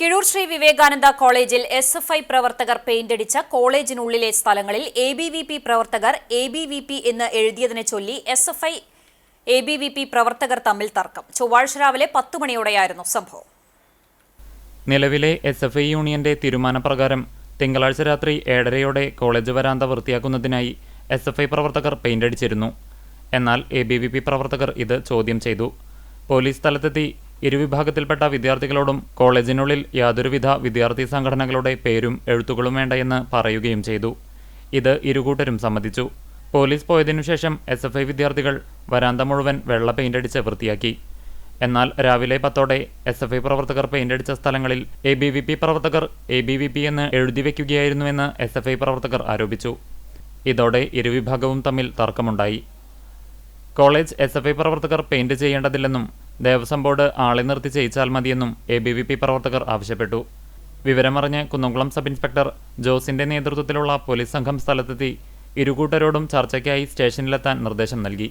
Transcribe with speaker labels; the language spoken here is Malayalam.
Speaker 1: കിഴൂർ ശ്രീ വിവേകാനന്ദ കോളേജിൽ എസ് എഫ് ഐ പ്രവർത്തകർ പെയിന്റടിച്ച കോളേജിനുള്ളിലെ സ്ഥലങ്ങളിൽ എ ബി വി പി പ്രവർത്തകർ എ ബി വി പി എന്ന് എഴുതിയതിനെ ചൊല്ലി S F I A B V P പ്രവർത്തകർ തമ്മിൽ തർക്കം. ചൊവ്വാഴ്ച രാവിലെ പത്ത് മണിയോടെയായിരുന്നു സംഭവം.
Speaker 2: നിലവിലെ എസ് എഫ് ഐ യൂണിയന്റെ തീരുമാനപ്രകാരം തിങ്കളാഴ്ച രാത്രി ഏഴരയോടെ കോളേജ് വരാന്ത വൃത്തിയാക്കുന്നതിനായി എസ് എഫ് ഐ പ്രവർത്തകർ പെയിന്റടിച്ചിരുന്നു എന്നാൽ എ ബി വി പി പ്രവർത്തകർ ഇത് ചോദ്യം ചെയ്തു. പോലീസ് സ്ഥലത്തെത്തി ഇരുവിഭാഗത്തിൽപ്പെട്ട വിദ്യാർത്ഥികളോടും കോളേജിനുള്ളിൽ യാതൊരുവിധ വിദ്യാർത്ഥി സംഘടനകളുടെ പേരും എഴുത്തുകളും വേണ്ടയെന്ന് പറയുകയും ചെയ്തു. ഇത് ഇരുകൂട്ടരും സമ്മതിച്ചു. പോലീസ് പോയതിനു ശേഷം എസ് എഫ് ഐ വിദ്യാർത്ഥികൾ വരാന്ത മുഴുവൻ വെള്ള പെയിന്റടിച്ച് വൃത്തിയാക്കി. എന്നാൽ രാവിലെ പത്തോടെ എസ് എഫ് ഐ പ്രവർത്തകർ പെയിന്റടിച്ച സ്ഥലങ്ങളിൽ എ ബി വി പി പ്രവർത്തകർ എ ബി വി പി എന്ന് എഴുതി വയ്ക്കുകയായിരുന്നുവെന്ന് എസ് എഫ് ഐ പ്രവർത്തകർ ആരോപിച്ചു. ഇതോടെ ഇരുവിഭാഗവും തമ്മിൽ തർക്കമുണ്ടായി. കോളേജ് എസ് എഫ് ഐ പ്രവർത്തകർ പെയിന്റ് ചെയ്യേണ്ടതില്ലെന്നും ദേവസ്വം ബോർഡ് ആളെ നിർത്തി ചെയ്യിച്ചാൽ മതിയെന്നും എ ബി വി പി പ്രവർത്തകർ ആവശ്യപ്പെട്ടു. വിവരമറിഞ്ഞ് കുന്നംകുളം സബ് ഇൻസ്പെക്ടർ ജോസിന്റെ നേതൃത്വത്തിലുള്ള പോലീസ് സംഘം സ്ഥലത്തെത്തി ഇരുകൂട്ടരോടും ചർച്ചയ്ക്കായി സ്റ്റേഷനിലെത്താൻ നിർദ്ദേശം നൽകി.